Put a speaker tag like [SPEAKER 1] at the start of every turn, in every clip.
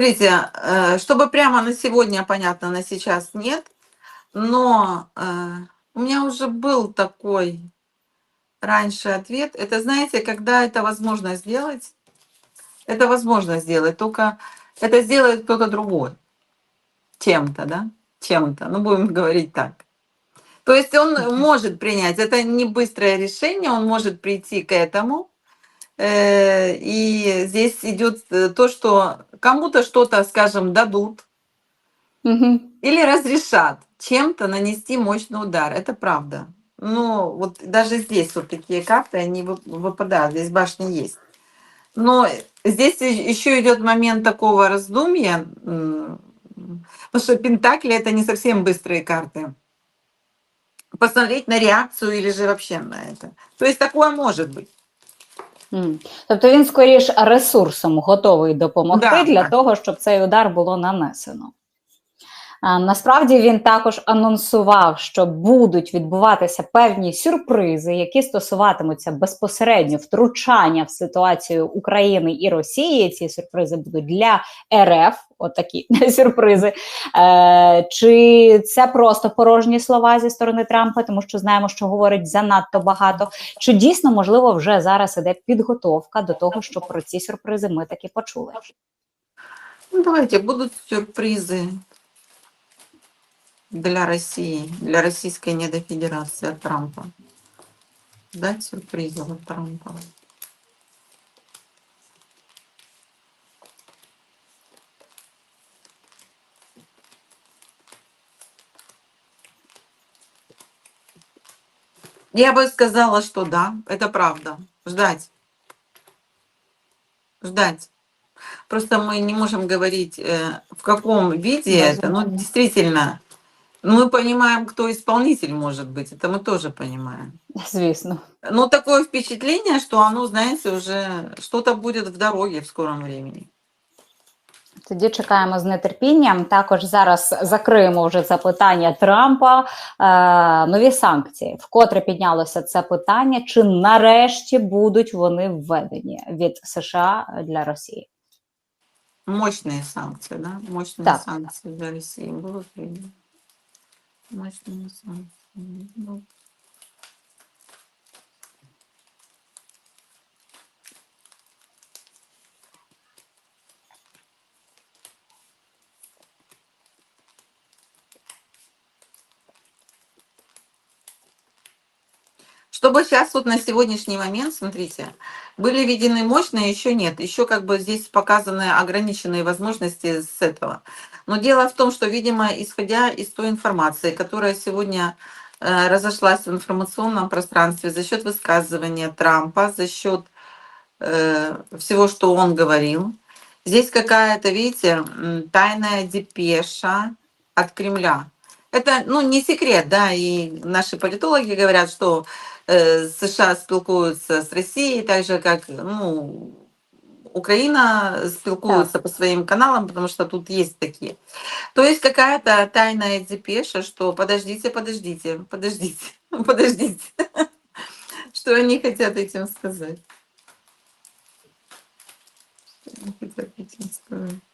[SPEAKER 1] Смотрите, э, чтобы прямо на сегодня, понятно, на сейчас нет, но э, у меня уже был такой раньше ответ. Это, знаете, когда это возможно сделать, это возможно сделать, только это сделает кто-то другой. Чем-то, да? Чем-то. Ну, будем говорить так. То есть он может принять, это не быстрое решение, он может прийти к этому. Э, И здесь идет э, то, что кому-то что-то, скажем, дадут
[SPEAKER 2] Мгм.
[SPEAKER 1] или разрешат чем-то нанести мощный удар. Это правда. Ну, вот даже здесь вот такие карты, они вы- выпадают, здесь башни есть. Но здесь еще идет момент такого раздумья, потому что Пентакли это не совсем быстрые карты. Посмотреть на реакцию или же вообще на это. То есть такое может быть.
[SPEAKER 2] Тобто він скоріш ресурсом готовий допомогти
[SPEAKER 1] Да,
[SPEAKER 2] для
[SPEAKER 1] так.
[SPEAKER 2] того, щоб цей удар було нанесено. А, насправді він також анонсував, що будуть відбуватися певні сюрпризи, які стосуватимуться безпосередньо втручання в ситуацію України і Росії. Ці сюрпризи будуть для РФ, отакі сюрпризи. Е, чи це просто порожні слова зі сторони Трампа, тому що знаємо, що говорить занадто багато. Чи дійсно можливо вже зараз іде підготовка до того, щоб про ці сюрпризи ми таки почули?
[SPEAKER 1] Ну, давайте, будут сюрпризы для России, для российской недофедерации от Трампа. Дать сюрпризы от Трампа. Я бы сказала, что да, это правда. Ждать. Ждать. Просто мы не можем говорить, э, в каком виде это. Ну,
[SPEAKER 2] Безумовно.
[SPEAKER 1] действительно, мы понимаем, кто исполнитель может быть. Это мы тоже понимаем.
[SPEAKER 2] Звісно.
[SPEAKER 1] Но такое впечатление, что оно, знаете, уже что-то будет в дороге в скором времени.
[SPEAKER 2] Тоді чекаємо з нетерпінням. Також зараз закриємо вже це питання Трампа. Е, нові санкції. Вкотре піднялося це питання. Чи нарешті будуть вони введені від США для Росії?
[SPEAKER 1] Мощные санкции, да? Мощные
[SPEAKER 2] Так.
[SPEAKER 1] санкции для России будут введены. Мощные санкции. Чтобы сейчас вот на сегодняшний момент, смотрите, были введены мощные, еще нет. Еще как бы здесь показаны ограниченные возможности с этого. Но дело в том, что, видимо, исходя из той информации, которая сегодня э, разошлась в информационном пространстве за счет высказывания Трампа, за счет э, всего, что он говорил, здесь какая-то, видите, тайная депеша от Кремля. Это, ну, не секрет, да, и наши политологи говорят, что э, США спілкуються с Россией, так же, как, ну, Украина спілкуется по своим каналам, потому что тут есть такие. То есть какая-то тайная депеша, что подождите, подождите, подождите, подождите. Что они хотят этим сказать? Что они хотят этим сказать?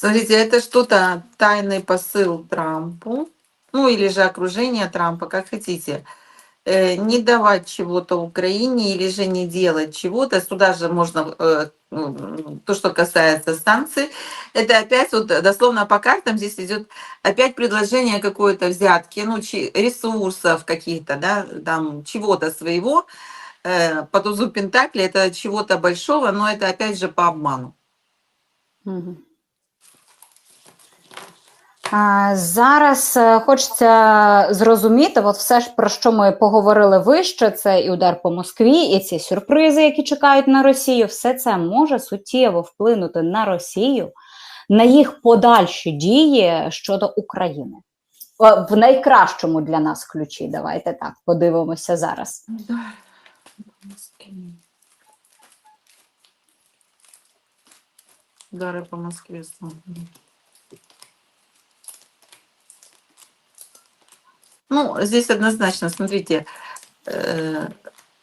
[SPEAKER 1] Смотрите, это что-то тайный посыл Трампу, ну или же окружение Трампа, как хотите. Э, Не давать чего-то Украине или же не делать чего-то. Сюда же можно, э, м, то, что касается санкций, это опять вот дословно по картам здесь идет опять предложение какой-то взятки, ну, ресурсов каких-то, да, там чего-то своего. Э, По тузу Пентакли это чего-то большого, но это опять же по обману.
[SPEAKER 2] Мгм. Зараз е, хочеться зрозуміти, от все ж про що ми поговорили вище, це і удар по Москві, і ці сюрпризи, які чекають на Росію, все це може суттєво вплинути на Росію, на їх подальші дії щодо України. В найкращому для нас ключі. Давайте так подивимося зараз.
[SPEAKER 1] Удар по по Москве. Ну, здесь однозначно, смотрите, э,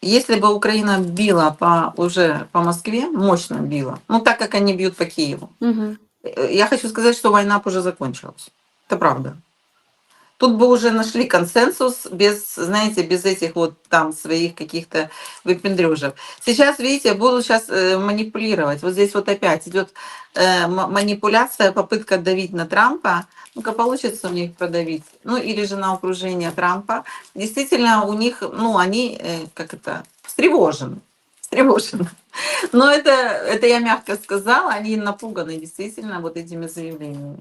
[SPEAKER 1] если бы Украина била по, уже по Москве, мощно била, ну так как они бьют по Киеву,
[SPEAKER 2] Угу.
[SPEAKER 1] я хочу сказать, что война уже закончилась. Это правда. Тут бы уже нашли консенсус без, знаете, без этих вот там своих каких-то выпендрежев. Сейчас, видите, будут сейчас манипулировать. Вот здесь вот опять идет э, манипуляция, попытка давить на Трампа. Ну-ка, получится у них продавить. Ну, или же на окружение Трампа. Действительно, у них, ну, они, э, как это, встревожены. Встревожены. Но это, это я мягко сказала, они напуганы действительно вот этими заявлениями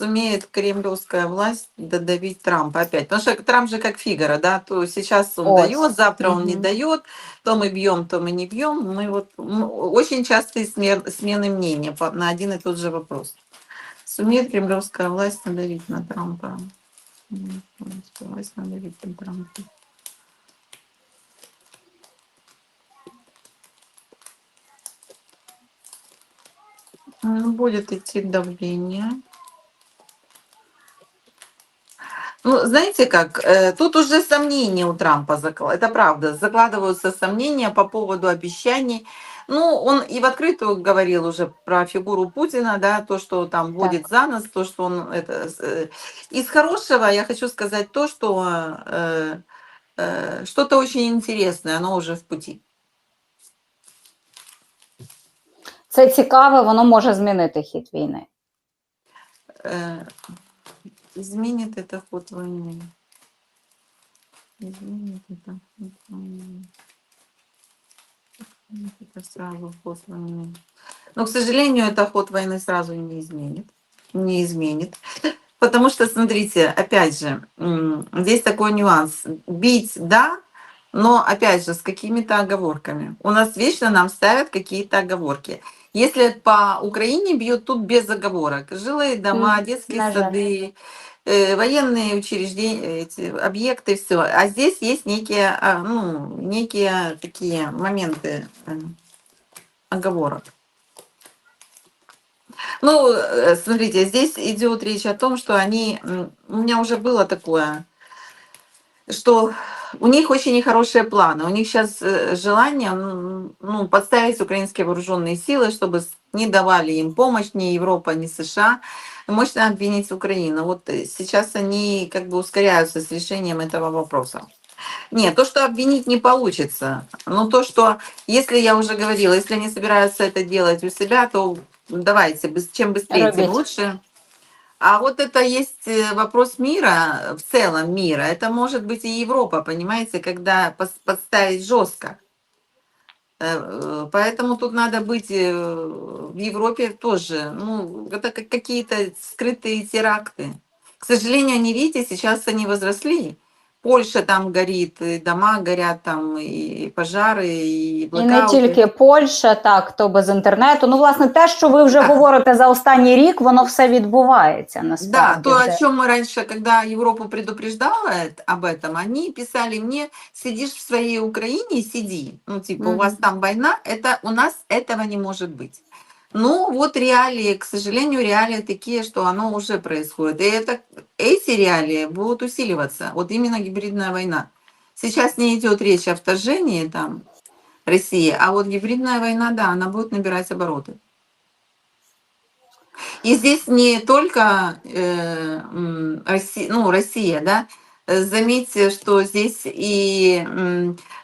[SPEAKER 1] сумеет кремлевская власть додавить Трампа опять. Потому что Трамп же как Фигара, да, то сейчас он
[SPEAKER 2] Вот.
[SPEAKER 1] дает, завтра он не дает, то мы бьем, то мы не бьем. Мы вот м, очень частые смер- смены мнения по- на один и тот же вопрос. Сумеет кремлевская власть надавить на Трампа? Власть надавить на Трампа. Ну, Будет идти давление. Ну, знаете как, э, тут уже сомнения у Трампа, закла- это правда, закладываются сомнения по поводу обещаний. Ну, он и в открытую говорил уже про фигуру Путина, да, то, что там водит за нос, то, что он это... с- э, Из хорошего я хочу сказать то, что э, э, что-то очень интересное, оно уже в пути.
[SPEAKER 2] Це цікаве, воно може змінити хід війни.
[SPEAKER 1] Э, изменит это ход войны. Изменит это ход войны. Это сразу ход войны. Но, к сожалению, это ход войны сразу не изменит. Не изменит. Потому что, смотрите, опять же, здесь такой нюанс. Бить, да, но, опять же, с какими-то оговорками. У нас вечно нам ставят какие-то оговорки. Если по Украине бьют, тут без оговорок. Жилые дома, детские
[SPEAKER 2] на жаль.
[SPEAKER 1] сады, э, военные учреждения, эти объекты, все. А здесь есть некие, а, ну, некие такие моменты э, оговорок. Ну, э, смотрите, здесь идет речь о том, что они, у меня уже было такое, что у них очень нехорошие планы. У них сейчас желание м, ну, подставить украинские вооруженные силы, чтобы не давали им помощь ни Европа, ни США. Мощно обвинить Украину. Вот э, сейчас они как бы ускоряются с решением этого вопроса. Нет, то, что обвинить не получится. Но то, что, если я уже говорила, если они собираются это делать у себя, то давайте, чем быстрее, тем лучше. А вот это есть э, вопрос мира, в целом мира. Это может быть и Европа, понимаете, когда подставить жестко. Э, э, Поэтому тут надо быть э, в Европе тоже. Ну, это как какие-то скрытые теракты. К сожалению, они, видите, сейчас они возросли. Польша там горит, и дома горят там, и пожары, и
[SPEAKER 2] І не
[SPEAKER 1] блокауты.
[SPEAKER 2] тільки Польща, так, хто без інтернету. Ну, власне, те, що ви вже
[SPEAKER 1] Так.
[SPEAKER 2] говорите за останній рік, воно все відбувається
[SPEAKER 1] Да,
[SPEAKER 2] насправді.
[SPEAKER 1] то,
[SPEAKER 2] вже.
[SPEAKER 1] о чем мы раньше, когда Европу предупреждала эт- об этом, они писали мне, сидишь в своей Украине, сиди. Ну, типа, у вас
[SPEAKER 2] Мгм.
[SPEAKER 1] там война, это у нас этого не может быть. Ну, вот реалии, к сожалению, реалии такие, что оно уже происходит. И это, эти реалии будут усиливаться. Вот именно гибридная война. Сейчас не идет речь о вторжении там России, а вот гибридная война, да, она будет набирать обороты. И здесь не только э, Россия, ну, Россия, да, заметьте, что здесь и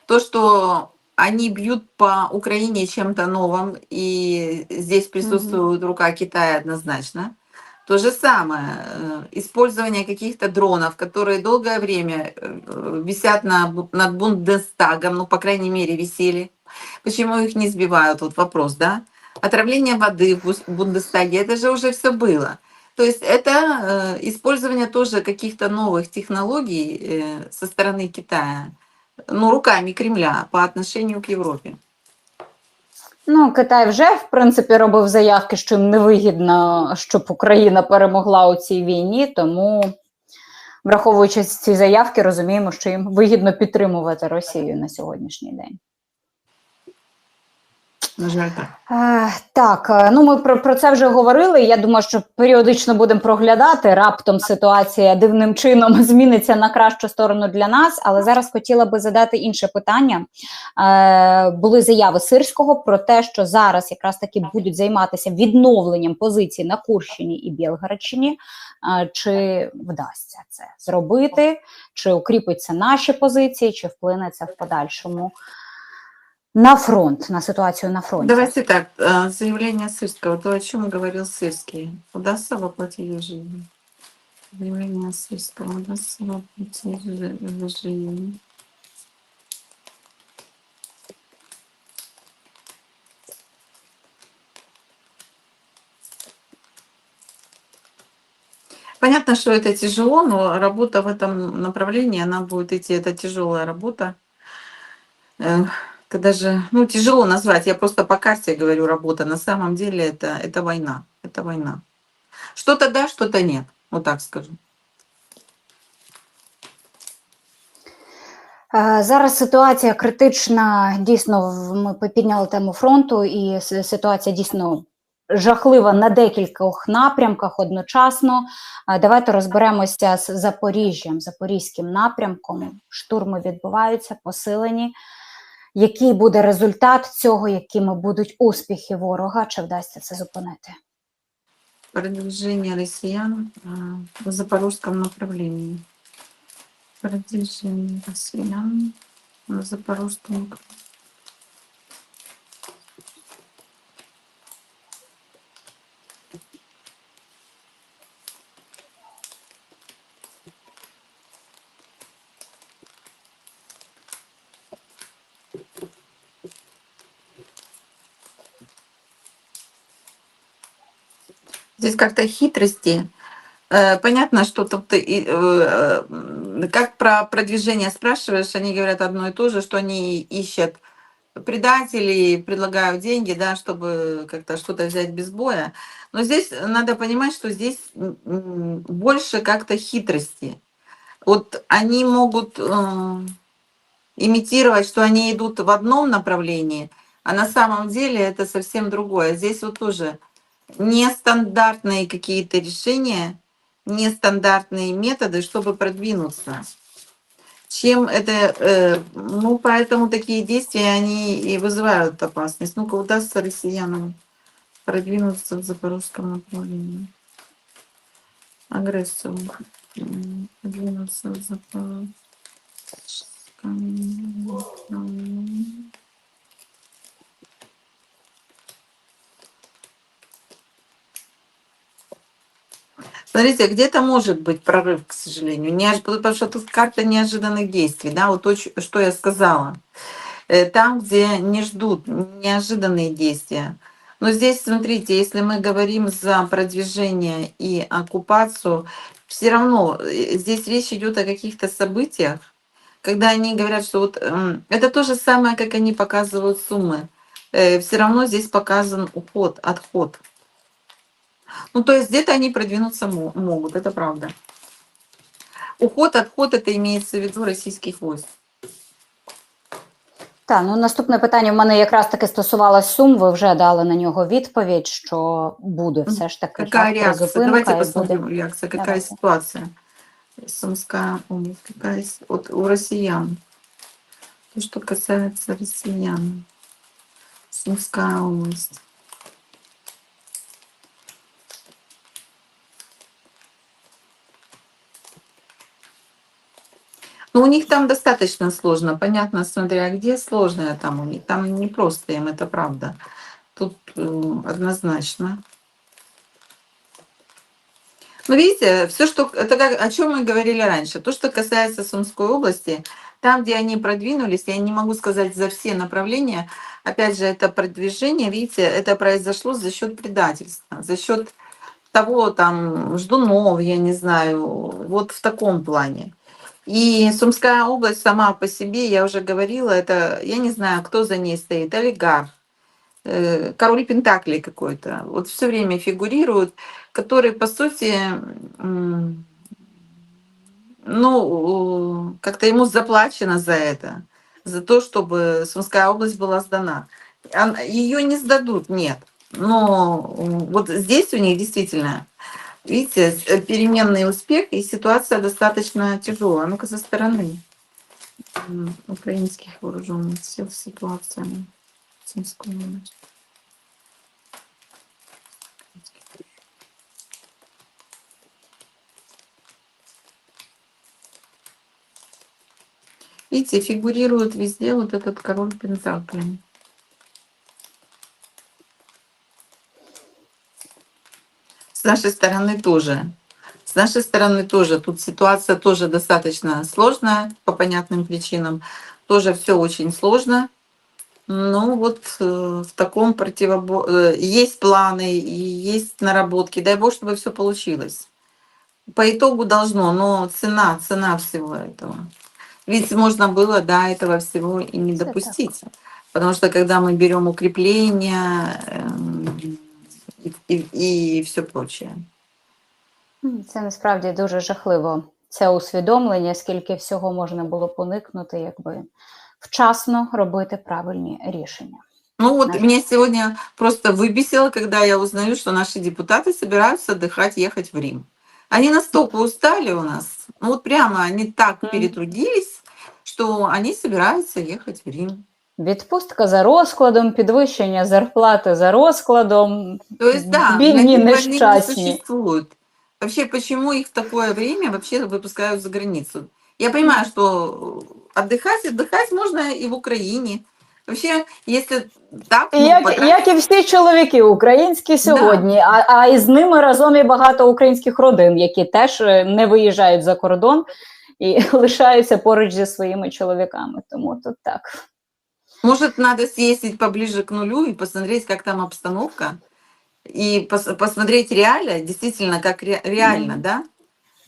[SPEAKER 1] то, что они бьют по Украине чем-то новым, и здесь присутствует рука Китая однозначно. То же самое, э, использование каких-то дронов, которые долгое время э, висят на, над Бундестагом, ну, по крайней мере, висели. Почему их не сбивают? Вот вопрос, да? Отравление воды в Бундестаге, это же уже все было. То есть это э, использование тоже каких-то новых технологий со стороны Китая, ну, руками Кремля по отношению к Европе.
[SPEAKER 2] Ну, Китай вже в принципі робив заявки, що їм невигідно, щоб Україна перемогла у цій війні. Тому, враховуючи ці заявки, розуміємо, що їм вигідно підтримувати Росію на сьогоднішній день.
[SPEAKER 1] На жаль, так.
[SPEAKER 2] Е, Так, е, ну ми про, про це вже говорили. Я думаю, що періодично будемо проглядати. Раптом ситуація дивним чином зміниться на кращу сторону для нас. Але зараз хотіла би задати інше питання. Е, були заяви Сирського про те, що зараз якраз таки будуть займатися відновленням позицій на Курщині і Білгородщині. Е, Чи вдасться це зробити, чи укріпиться наші позиції, чи вплине це в подальшому на фронт, на ситуацію на фронті?
[SPEAKER 1] Давайте так, а, заявление Сырского, то, о чем говорил Сырский, удастся воплотить в жизнь? Заявление Сырского удастся воплотить в жизнь? Понятно, что это тяжело, но работа в этом направлении, она будет идти, это тяжелая работа. Э, Это даже, ну, тяжело назвать, я просто по карте говорю работа. На самом деле это, это война, это война. Что-то да, что-то нет, вот так скажу.
[SPEAKER 2] Е, Зараз ситуація критична. Дійсно, в- ми підняли тему фронту, і с- ситуація дійсно жахлива на декількох напрямках одночасно. Е, Давайте розберемося з Запоріжжям, Запорізьким напрямком. Штурми відбуваються, посилені. Який буде результат цього, якими будуть успіхи ворога? Чи вдасться це зупинити?
[SPEAKER 1] Продвижение россиян а, в запорожском направлении. Продвижение россиян в запорожском Здесь как-то хитрости. Э, Понятно, что тут и, э, э, как про продвижение спрашиваешь, они говорят одно и то же, что они ищут предателей, предлагают деньги, да, чтобы как-то что-то взять без боя. Но здесь надо понимать, что здесь больше как-то хитрости. Вот они могут э, имитировать, что они идут в одном направлении, а на самом деле это совсем другое. Здесь вот тоже нестандартные какие-то решения, нестандартные методы, чтобы продвинуться. Чем это, э, ну, поэтому такие действия, они и вызывают опасность. Ну-ка, удастся россиянам продвинуться в запорожском направлении. Агрессию. м, Продвинуться в запорожском направлении. Смотрите, где-то может быть прорыв, к сожалению, неож- потому что тут карта неожиданных действий, да, вот то, что я сказала. Э, Там, где не ждут неожиданные действия. Но здесь, смотрите, если мы говорим за продвижение и оккупацию, все равно э, здесь речь идет о каких-то событиях, когда они говорят, что вот эм, это то же самое, как они показывают суммы. Все равно здесь показан уход, отход. Ну, то есть где-то они продвинуться могут, это правда. Уход, отход, это имеется в виду российских войск.
[SPEAKER 2] Так, ну наступне питання в мене якраз таки стосувалось сум. Ви вже дали на нього відповідь, що буде все ж таки
[SPEAKER 1] Какая
[SPEAKER 2] так,
[SPEAKER 1] реакция? Давайте посмотрим
[SPEAKER 2] буде.
[SPEAKER 1] реакция. Какая
[SPEAKER 2] Давайте.
[SPEAKER 1] ситуация? Сумская область. С- вот у россиян? То, что касается россиян. Сумская область. Ну, у них там достаточно сложно. Понятно, смотря где сложное там у них. Там не просто им, это правда. Тут э, однозначно. Ну, видите, все, что это как, о чем мы говорили раньше. То, что касается Сумской области, там, где они продвинулись, я не могу сказать за все направления. Опять же, это продвижение, видите, это произошло за счет предательства, за счет того, там, ждунов, я не знаю, вот в таком плане. И Сумская область сама по себе, я уже говорила, это, я не знаю, кто за ней стоит, олигарх, э, король Пентаклей какой-то, вот все время фигурирует, который, по сути, ну, как-то ему заплачено за это, за то, чтобы Сумская область была сдана. Ее не сдадут, нет. Но вот здесь у них действительно, видите, э, переменный успех и ситуация достаточно тяжелая. Ну-ка со стороны украинских вооруженных сил ситуация. Секунду. Видите, фигурирует везде вот этот король Пентаклей. Нашей стороны тоже. С нашей стороны тоже. Тут ситуация тоже достаточно сложная по понятным причинам. Тоже все очень сложно. Ну вот э, в таком противобо... э, Есть планы и есть наработки. Дай бог, чтобы все получилось. По итогу должно, но цена, цена всего этого. Ведь можно было, да, этого всего и не
[SPEAKER 2] так.
[SPEAKER 1] допустить. Потому что когда мы берем укрепления эм, и, и, и все прочее.
[SPEAKER 2] М, Це насправді дуже жахливо. Це усвідомлення, скільки всього можна було поникнути, якби вчасно робити правильні рішення.
[SPEAKER 1] Ну вот
[SPEAKER 2] Наша-
[SPEAKER 1] меня сегодня просто выбесило, когда я узнаю, что наши депутаты собираются отдыхать, ехать в Рим. Они настолько устали у нас, ну вот прямо они так
[SPEAKER 2] Мгм.
[SPEAKER 1] перетрудились, что они собираются ехать в Рим.
[SPEAKER 2] Відпустка за розкладом, підвищення зарплати за розкладом.
[SPEAKER 1] То есть, да,
[SPEAKER 2] Бедные
[SPEAKER 1] для них больных не
[SPEAKER 2] несчастные.
[SPEAKER 1] существует. Вообще, почему их в такое время вообще выпускают за границу? Я понимаю, что отдыхать, отдыхать можно и в Украине. Вообще, если так, ну,
[SPEAKER 2] Як,
[SPEAKER 1] потратить-
[SPEAKER 2] як і всі чоловіки українські сьогодні, а, а із ними разом і багато українських родин, які теж е, не виїжджають за кордон і лишаються поруч зі своїми чоловіками. Тому тут так.
[SPEAKER 1] Может, надо съездить поближе к нулю и посмотреть, как там обстановка, и пос- посмотреть реально, действительно, как ре- реально,
[SPEAKER 2] Мгм.
[SPEAKER 1] да?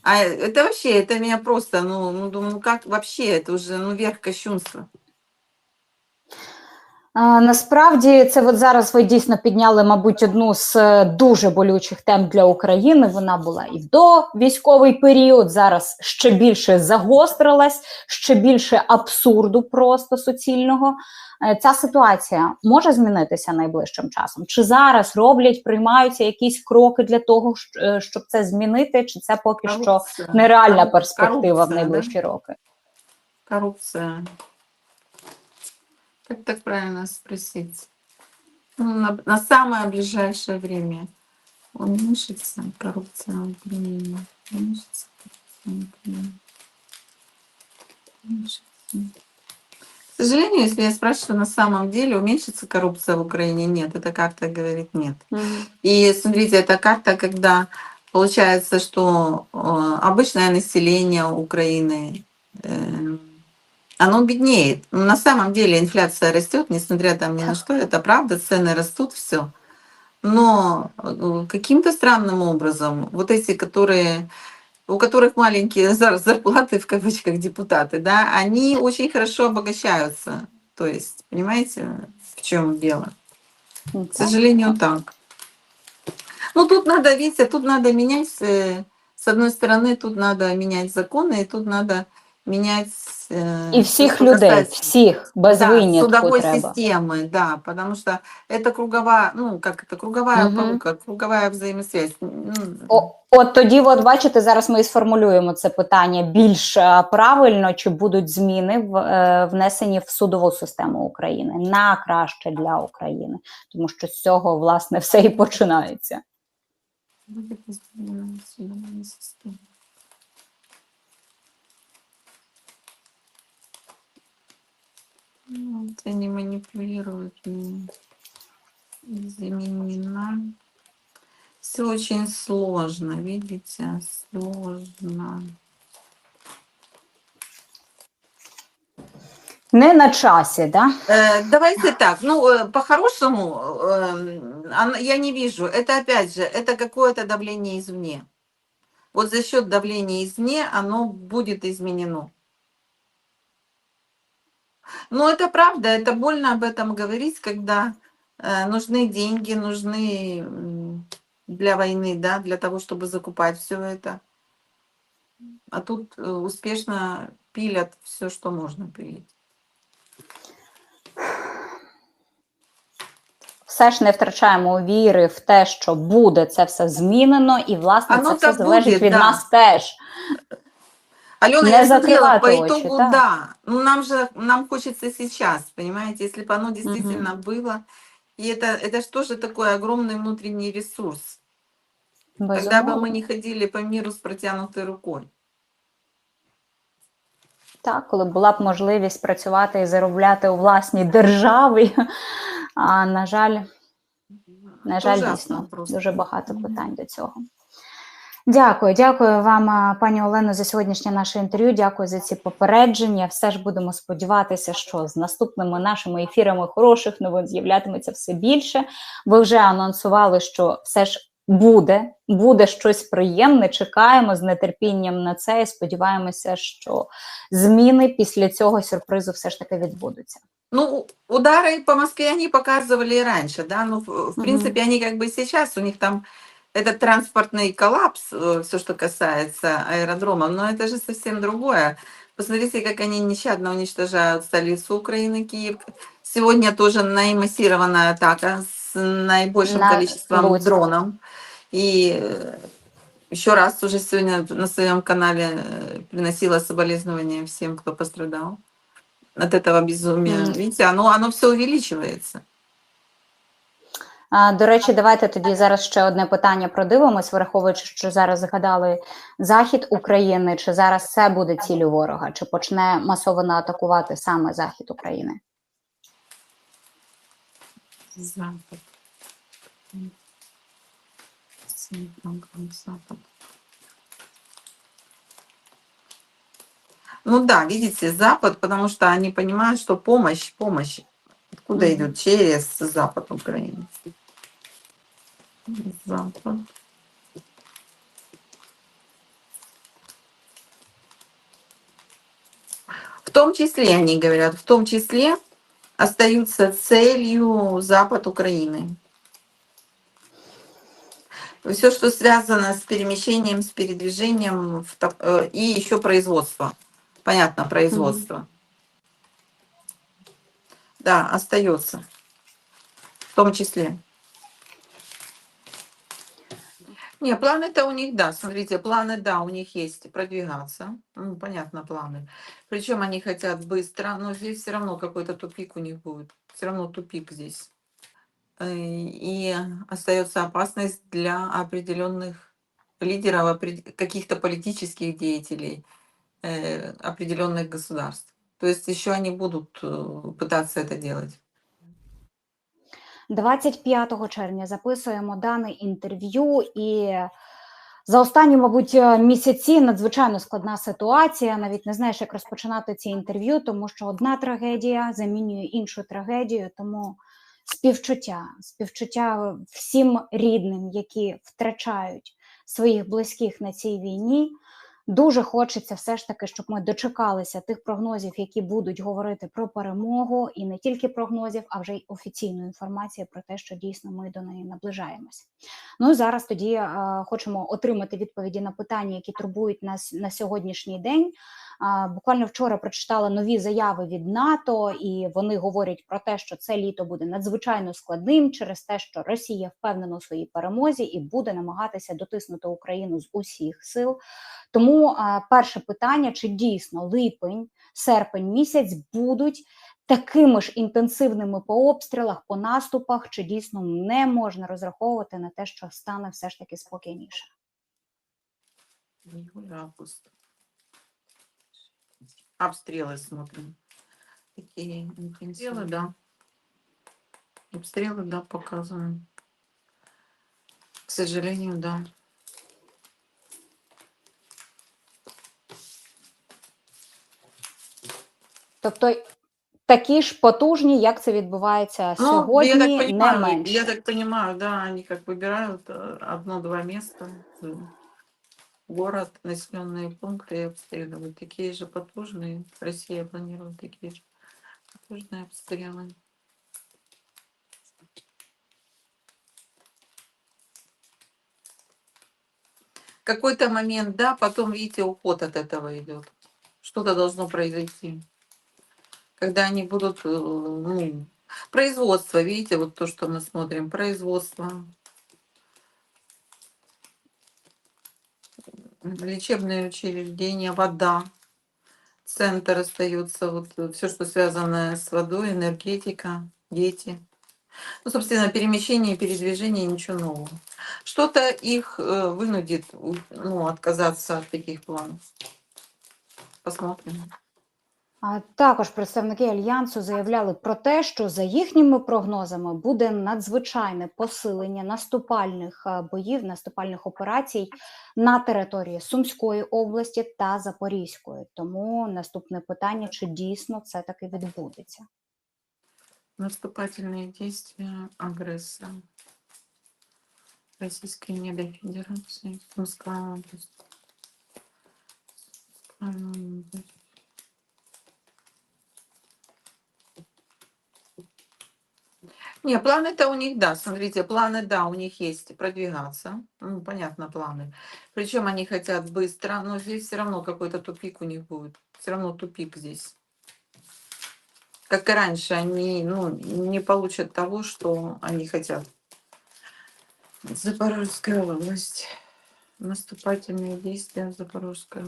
[SPEAKER 1] А это вообще, это меня просто, ну, ну, думаю, ну как вообще, это уже, ну, верх кощунства.
[SPEAKER 2] Насправді, це от зараз ви дійсно підняли, мабуть, одну з е, дуже болючих тем для України. Вона була і в довійськовий період. Зараз ще більше загострилась, ще більше абсурду просто суцільного. Е, Ця ситуація може змінитися найближчим часом? Чи зараз роблять, приймаються якісь кроки для того, е, щоб це змінити? Чи це поки що нереальна перспектива в
[SPEAKER 1] коррупция, да?
[SPEAKER 2] найближчі роки?
[SPEAKER 1] Коррупция. Как так правильно спросить? Ну, на, на самое ближайшее время уменьшится коррупция в Украине. Уменьшится коррупция. Уменьшится. К сожалению, если я спрашиваю, на самом деле уменьшится коррупция в Украине, нет. Эта карта говорит нет. И смотрите, эта карта, когда получается, что э, обычное население Украины, э, оно беднеет. Ну, На самом деле инфляция растет, несмотря там ни на что, это правда, цены растут, все. Но э, каким-то странным образом вот эти, которые у которых маленькие зар- зарплаты, в кавычках, депутаты, да, они очень хорошо обогащаются. То есть, понимаете, в чем дело?
[SPEAKER 2] Ну,
[SPEAKER 1] К сожалению, так. Ну, тут надо, видите, тут надо менять, э, с одной стороны, тут надо менять законы, и тут надо менять... э,
[SPEAKER 2] І
[SPEAKER 1] всё,
[SPEAKER 2] всіх
[SPEAKER 1] что
[SPEAKER 2] людей,
[SPEAKER 1] касается-
[SPEAKER 2] всіх без
[SPEAKER 1] да,
[SPEAKER 2] винятку
[SPEAKER 1] судовой
[SPEAKER 2] треба.
[SPEAKER 1] системы, да, потому что это круговая, ну, как это, круговая
[SPEAKER 2] Мгм.
[SPEAKER 1] порука, круговая взаимосвязь. Ну,
[SPEAKER 2] О, от тоді, от бачите, зараз ми і сформулюємо це питання більш е, правильно, чи будуть зміни в, е, внесені в судову систему України на краще для України, тому що з цього власне все і починається.
[SPEAKER 1] будет изменена судебная система. Вот они манипулируют, не изменена. Все очень сложно, видите, сложно.
[SPEAKER 2] Не на часі, да?
[SPEAKER 1] Э, Давайте так, ну, э, по-хорошему, э, она- я не вижу. Это, опять же, это какое-то давление извне. Вот за счет давления извне оно будет изменено. Но это правда, это больно об этом говорить, когда э, нужны деньги, нужны м, для войны, да, для того, чтобы закупать все это. А тут э, успешно пилят все, что можно пилить.
[SPEAKER 2] все ж не втрачаємо віри в те, що буде це все змінено, і власне
[SPEAKER 1] Оно
[SPEAKER 2] це все
[SPEAKER 1] так
[SPEAKER 2] залежить
[SPEAKER 1] буде,
[SPEAKER 2] від
[SPEAKER 1] да.
[SPEAKER 2] нас теж.
[SPEAKER 1] Алена,
[SPEAKER 2] Не
[SPEAKER 1] я смотрела, по
[SPEAKER 2] закрывать очи,
[SPEAKER 1] итогу,
[SPEAKER 2] да.
[SPEAKER 1] да. Ну, нам же, нам хочется сейчас, понимаете, если бы оно действительно было. И это, это же тоже такой огромный внутренний ресурс. Тогда бы
[SPEAKER 2] Безумовно.
[SPEAKER 1] мы не ходили по миру с протянутой рукой.
[SPEAKER 2] Так, коли була б можливість працювати і заробляти у власній державі. А на жаль, на жаль,
[SPEAKER 1] Ужасно
[SPEAKER 2] дійсно
[SPEAKER 1] просто.
[SPEAKER 2] дуже багато
[SPEAKER 1] Мгм.
[SPEAKER 2] питань до цього. Дякую, дякую вам, а, пані Олено, за сьогоднішнє наше інтерв'ю. Дякую за ці попередження. Все ж будемо сподіватися, що з наступними нашими ефірами хороших новин з'являтиметься все більше. Ви вже анонсували, що все ж буде, буде щось приємне. Чекаємо з нетерпінням на це і сподіваємося, що зміни після цього сюрпризу все ж таки відбудуться.
[SPEAKER 1] Ну, удары по Москве они показывали и раньше, да, ну, в, в
[SPEAKER 2] Мгм.
[SPEAKER 1] принципе, они как бы и сейчас, у них там этот транспортный коллапс, все, что касается аэродромов, но это же совсем другое. Посмотрите, как они нещадно уничтожают столицу Украины, Киев. Сегодня тоже наимассированная атака с наибольшим
[SPEAKER 2] На
[SPEAKER 1] количеством
[SPEAKER 2] Луцк.
[SPEAKER 1] дронов. И еще раз уже сегодня на своем канале э, приносила соболезнования всем, кто пострадал от этого безумия.
[SPEAKER 2] Мгм.
[SPEAKER 1] Видите, оно, оно все увеличивается.
[SPEAKER 2] До речі, давайте тоді зараз ще одне питання продивимось, враховуючи, що зараз згадали захід України. Чи зараз це буде ціллю ворога? Чи почне масово атакувати саме захід України?
[SPEAKER 1] Запад. Запад. Ну да, видите, Запад, потому что они понимают, что помощь, помощь откуда идет? Через Запад Украины. Запад. В том числе, они говорят, в том числе остаются целью Запад Украины. Все, что связано с перемещением, с передвижением э, и еще производство. Понятно, производство. Да, остается. В том числе. Не, планы-то у них, да, смотрите, планы, да, у них есть продвигаться. Ну, понятно, планы. Причем они хотят быстро, но здесь все равно какой-то тупик у них будет. Все равно тупик здесь. И остается опасность для определенных лидеров, каких-то политических деятелей э, определенных государств. То есть еще они будут э, пытаться это делать.
[SPEAKER 2] 25 червня записуємо дане інтерв'ю, і за останні, мабуть, е, місяці надзвичайно складна ситуація. Навіть не знаєш, як розпочинати ці інтерв'ю, тому що одна трагедія замінює іншу трагедію. Тому співчуття, співчуття всім рідним, які втрачають своїх близьких на цій війні. Дуже хочеться все ж таки, щоб ми дочекалися тих прогнозів, які будуть говорити про перемогу, і не тільки прогнозів, а вже й офіційної інформації про те, що дійсно ми до неї наближаємось. Ну і зараз тоді е, хочемо отримати відповіді на питання, які турбують нас на сьогоднішній день. Буквально вчора прочитала нові заяви від НАТО, і вони говорять про те, що це літо буде надзвичайно складним через те, що Росія впевнена у своїй перемозі і буде намагатися дотиснути Україну з усіх сил. Тому перше питання: чи дійсно липень, серпень місяць будуть такими ж інтенсивними по обстрілах, по наступах, чи дійсно не можна розраховувати на те, що стане все ж таки спокійніше?
[SPEAKER 1] Август. Обстрелы смотрим. Такие обстрелы, да. Обстрелы, да, показываем. К сожалению, да.
[SPEAKER 2] Тобто такі ж потужні, як це відбувається сьогодні,
[SPEAKER 1] Ну, я так
[SPEAKER 2] не
[SPEAKER 1] понимаю,
[SPEAKER 2] менше.
[SPEAKER 1] я так понимаю, да, они как выбирают э, одно-два места, э, город, населенные пункты обстреливают. Такие же потужные. Россия планирует такие же потужные обстрелы. какой-то момент, да, потом, видите, уход от этого идет. Что-то должно произойти. Когда они будут, э, ну, Производство, видите, вот то, что мы смотрим, производство. Лечебные учреждения, вода. Центр остается, вот все, что связано с водой, энергетика, дети. Ну, собственно, перемещение и передвижение, ничего нового. Что-то их э, вынудит ну, отказаться от таких планов. Посмотрим.
[SPEAKER 2] Також представники альянсу заявляли про те, що за їхніми прогнозами буде надзвичайне посилення наступальних е, боїв, наступальних операцій на території Сумської області та Запорізької. Тому наступне питання: чи дійсно це таки відбудеться?
[SPEAKER 1] Наступательные действия агрессора. Российской недофедерации. Сумская область. Не, планы-то у них, да, смотрите, планы, да, у них есть продвигаться. Ну, понятно, планы. Причем они хотят быстро, но здесь все равно какой-то тупик у них будет. Все равно тупик здесь. Как и раньше, они ну, не получат того, что они хотят. Запорожская область. Наступательные действия в Запорожской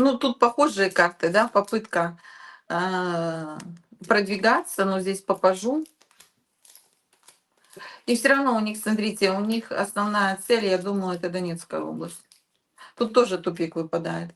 [SPEAKER 1] Ну, тут похожие карты, да, попытка э, продвигаться, но здесь попажу. И все равно у них, смотрите, у них основная цель, я думаю, это Донецкая область. Тут тоже тупик выпадает.